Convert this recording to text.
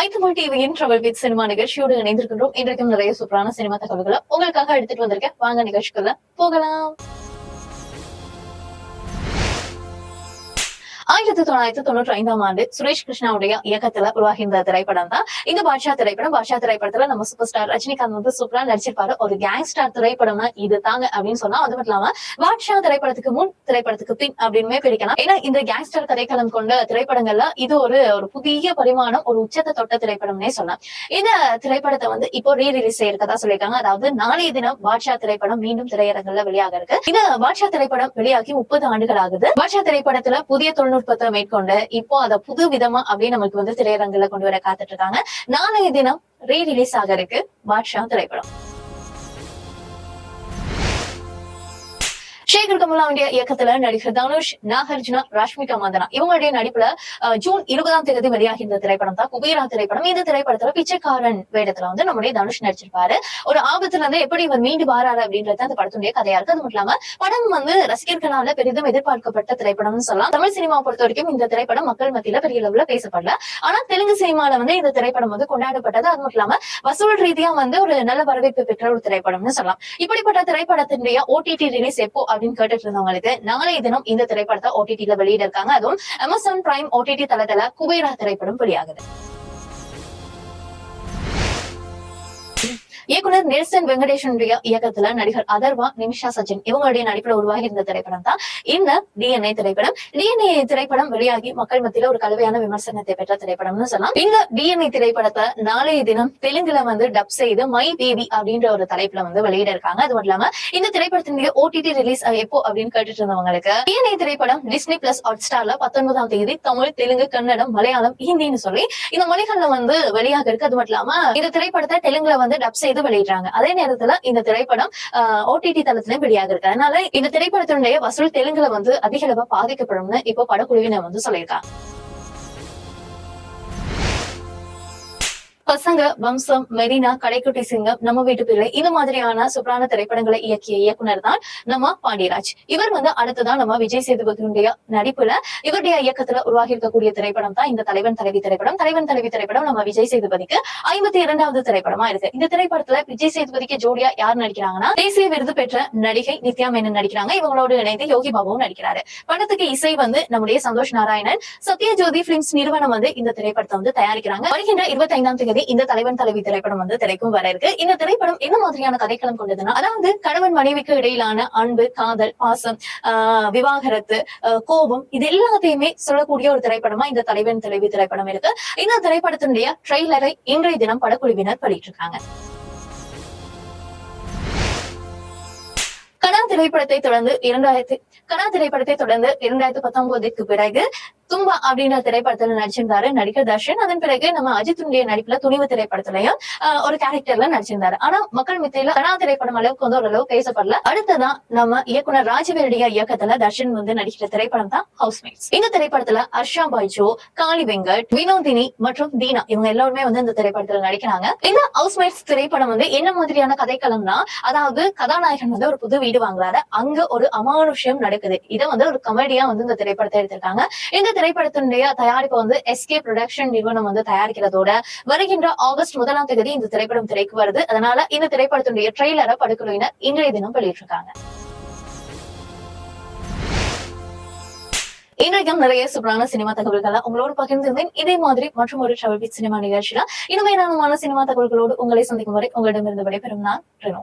ஐத்தமிழ் டிவியின் trouble beat cinema நிகழ்ச்சியோடு இணைந்திருக்கின்றோம். இன்றைக்கும் நிறைய சூப்பரான சினிமா தகவல்களை உங்களுக்காக எடுத்துட்டு வந்திருக்கேன். வாங்க நிகழ்ச்சிக்குள்ள போகலாம். ஆயிரத்தி தொள்ளாயிரத்தி தொண்ணூற்றி ஐந்தாம் ஆண்டு சுரேஷ் கிருஷ்ணாவுடைய இயக்கத்துல உருவாகி இந்த திரைப்படம் தான் இந்த பாட்ஷா திரைப்படம் பாட்ஷா திரைப்படத்துல நம்ம சூப்பர் ஸ்டார் ரஜினிகாந்த் வந்து சூப்பரா நடிச்சிருப்பாரு. ஒரு கேங்ஸ்டார் திரைப்படம்னா இது தாங்க அப்படின்னு சொன்னா அது மட்டும் இல்லாம பாட்ஷா திரைப்படத்துக்கு முன் திரைப்படத்துக்கு பின் அப்படின்னு பிரிக்கலாம். ஏன்னா இந்த கேங்ஸ்டர் கதைக்களம் கொண்ட திரைப்படங்கள்ல இது ஒரு ஒரு புதிய பரிமாணம் ஒரு உச்சத்தை தொட்ட திரைப்படம்னே சொல்லலாம். இந்த திரைப்படத்தை வந்து இப்போ ரீ ரிலீஸ் செய்யறதா சொல்லியிருக்காங்க. அதாவது நாளைய தினம் பாட்ஷா திரைப்படம் மீண்டும் திரையரங்குல வெளியாக இருக்கு. இந்த பாட்ஷா திரைப்படம் வெளியாகி முப்பது ஆண்டுகள் ஆகுது. பாட்ஷா திரைப்படத்துல புதிய தொழில்நுட்ப தொழில்நுட்பத்தை மேற்கொண்டு இப்போ அதை புது விதமா அப்படியே நமக்கு வந்து திரையரங்குல கொண்டு வர காத்துட்டு இருக்காங்க. நாளைய தினம் ரீ ரிலீஸ் ஆக இருக்கு பாட்ஷா திரைப்படம். சேகர் கமலாவுடைய இயக்கத்துல நடிகர் தனுஷ் நாகார்ஜுனா ராஷ்மிகா மந்தனா. இவங்களுடைய நடிப்புல ஜூன் இருபதாம் தேதி வெளியாகி இந்த திரைப்படம் தான். குபேரா திரைப்படம். இந்த திரைப்படத்துல பிச்சைக்காரன் வேடத்துல வந்து நம்முடைய தனுஷ் நடிச்சிருப்பாரு. ஒரு ஆபத்துல இருந்து எப்படி இவர் மீண்டு வாராரு அப்படின்றது அந்த படத்துடைய கதையா இருக்கு. அது மட்டும் இல்லாம படம் வந்து ரசிகர்களால பெரிதும் எதிர்பார்க்கப்பட்ட திரைப்படம்னு சொல்லலாம். தமிழ் சினிமா பொறுத்த வரைக்கும் இந்த திரைப்படம் மக்கள் மத்தியில பெரிய அளவுல பேசப்படல. ஆனா தெலுங்கு சினிமால வந்து இந்த திரைப்படம் வந்து கொண்டாடப்பட்டது. அது மட்டும் இல்லாம வசூல் ரீதியா வந்து ஒரு நல்ல வரவேற்பு பெற்ற ஒரு திரைப்படம்னு சொல்லலாம். இப்படிப்பட்ட திரைப்படத்தினுடைய ஓடிடி ரிலீஸ் எப்போ அப்படின்னு கேட்டுட்டு இருந்தவங்களுக்கு நாளைய தினம் இந்த திரைப்படத்தை ஓடிடில வெளியிட இருக்காங்க அதுவும் அமேசான் பிரைம் ஓடிடி தளத்துல குபேரா திரைப்படம் வெளியாகுது. இயக்குனர் நெல்சன் வெங்கடேஷனுடைய இயக்கத்துல நடிகர் அதர்வா நிமிஷா சச்சின் இவங்களுடைய நடிப்புல உருவாகி இருந்த திரைப்படம் தான் இந்த டிஎன்ஏ திரைப்படம். டிஎன்ஏ திரைப்படம் வெளியாகி மக்கள் மத்தியில ஒரு கலவையான விமர்சனத்தை பெற்ற திரைப்படம்னு சொல்லலாம். இந்த டிஎன்ஏ திரைப்படத்தை நாளைய தினம் தெலுங்குல வந்து டப் செய்து மை பேபி அப்படின்ற ஒரு தலைப்புல வந்து வெளியிட இருக்காங்க. அது மட்டும் இல்லாம இந்த திரைப்படத்தினுடைய ஓடிடி ரிலீஸ் எப்போ அப்படின்னு கேட்டுட்டு இருந்தவங்களுக்கு டிஎன்ஏ திரைப்படம் டிஸ்னி பிளஸ் ஹாட் ஸ்டார்ல பத்தொன்பதாம் தேதி தமிழ் தெலுங்கு கன்னடம் மலையாளம் ஹிந்தின்னு சொல்லி இந்த மொழிகள்ல வந்து வெளியாக இருக்கு. அது மட்டும் இல்லாம இந்த திரைப்படத்தை தெலுங்குல வந்து டப் செய்து வெளியிடுறாங்க. அதே நேரத்துல இந்த திரைப்படம் ஓடிடி தளத்திலும் வெளியாக இருக்கு. அதனால இந்த திரைப்படத்தினுடைய வசூல் தெலுங்குல வந்து அதிக அளவு பாதிக்கப்படும் இப்போ படக்குழுவினர் வந்து சொல்லியிருக்காங்க. பசங்க வம்சம் மெரினா கடைக்குட்டி சிங்கம் நம்ம வீட்டு பிள்ளை இந்த மாதிரியான சூப்பரான திரைப்படங்களை இயக்கிய இயக்குனர் தான் நம்ம பாண்டியராஜ். இவர் வந்து அடுத்ததான் நம்ம விஜய் சேதுபதியுடைய நடிப்புல இவருடைய இயக்கத்துல உருவாகி இருக்கக்கூடிய திரைப்படம் தான் இந்த தலைவன் தலைவி திரைப்படம். தலைவன் தலைவி திரைப்படம் நம்ம விஜய் சேதுபதிக்கு ஐம்பத்தி இரண்டாவது திரைப்படமா இருக்கு. இந்த திரைப்படத்துல விஜய் சேதுபதிக்கு ஜோடியா யார் நடிக்கிறாங்கன்னா தேசிய விருது பெற்ற நடிகை நித்யா மேனன் நடிக்கிறாங்க. இவங்களோடு இணைந்து யோகி பாபுவும் நடிக்கிறாரு. படத்துக்கு இசை வந்து நம்முடைய சந்தோஷ் நாராயணன் சத்யஜோதி பிலிம்ஸ் நிறுவனம் வந்து இந்த திரைப்படத்தை வந்து தயாரிக்கிறாங்க. வருகின்ற இருபத்தி ஐந்தாம் தேதி இந்த தலைவன் தலைவி திரைப்படம் வந்து திரைக்கும் வர இருக்கு. இந்த திரைப்படம் என்ன மாதிரியான கதைக்களம் கொண்டதுன்னா அதாவது கணவன் மனைவிக்கு இடையிலான அன்பு காதல் பாசம் ஆஹ் விவாகரத்து கோபம் இது எல்லாத்தையுமே சொல்லக்கூடிய ஒரு திரைப்படமா இந்த தலைவன் தலைவி திரைப்படம் இருக்கு. இந்த திரைப்படத்தினுடைய ட்ரெய்லரை இன்றைய தினம் படக்குழுவினர் வெளியிட்டிருக்காங்க. கனா திரைப்படத்தை தொடர்ந்து இரண்டாயிரத்தி கனா திரைப்படத்தை தொடர்ந்து இரண்டாயிரத்தி பத்தொன்பதுக்கு பிறகு தும்பா அப்படின்ற திரைப்படத்துல நடிச்சிருந்தாரு. நடிகர் தர்ஷன். அதன் பிறகு நம்ம அஜித்துடைய நடிப்புல துணிவு திரைப்படத்திலையும் ஒரு கேரக்டர்ல நடிச்சிருந்தாரு. ஆனா மக்கள் மித்தியில கனா திரைப்படம் அளவுக்கு வந்து ஓரளவு பேசப்படல. அடுத்ததான் நம்ம இயக்குனர் ராஜவேலுடைய இயக்கத்துல தர்ஷன் வந்து நடிக்கிற திரைப்படம் தான் ஹவுஸ்மேட்ஸ் இந்த திரைப்படத்துல ஹர்ஷா பாய்ஜோ காளி வெங்கட் வினோதினி மற்றும் தீனா இவங்க எல்லாருமே வந்து இந்த திரைப்படத்துல நடிக்கிறாங்க. இந்த ஹவுஸ்மேட்ஸ் திரைப்படம் வந்து என்ன மாதிரியான கதைக்களம்னா அதாவது கதாநாயகன் வந்து ஒரு புது வீடு வாங்குறாரு. அங்க ஒரு அமானுஷ்யம் நடக்குது. இதை வந்து ஒரு கமெடியா வந்து இந்த திரைப்படத்தை எடுத்திருக்காங்க. இந்த திரைப்படத்தினுடைய தயாரிப்பு வந்து எஸ்கே ப்ரொடக்ஷன் நிறுவனம் வந்து தயாரிக்கிறதோட வருகின்ற ஆகஸ்ட் முதலாம் தேதி இந்த திரைப்படம் திரைக்கு வருது. அதனால இந்த திரைப்படத்தினுடைய ட்ரெய்லரை படுக்குழுவினர் இன்றைய தினம் வெளியிட்டிருக்காங்க. இன்றைக்கும் நிறைய சூப்பரான சினிமா தகவல்களை உங்களோடு பகிர்ந்திருந்தேன். இதே மாதிரி மற்றும் ஒரு ட்ராவல் வித் சினிமா நிகழ்ச்சியில இனிமையான சினிமா தகவல்களோடு உங்களை சந்திக்கும் வரை உங்களிடமிருந்து விடைபெறும் நான் ரெனோ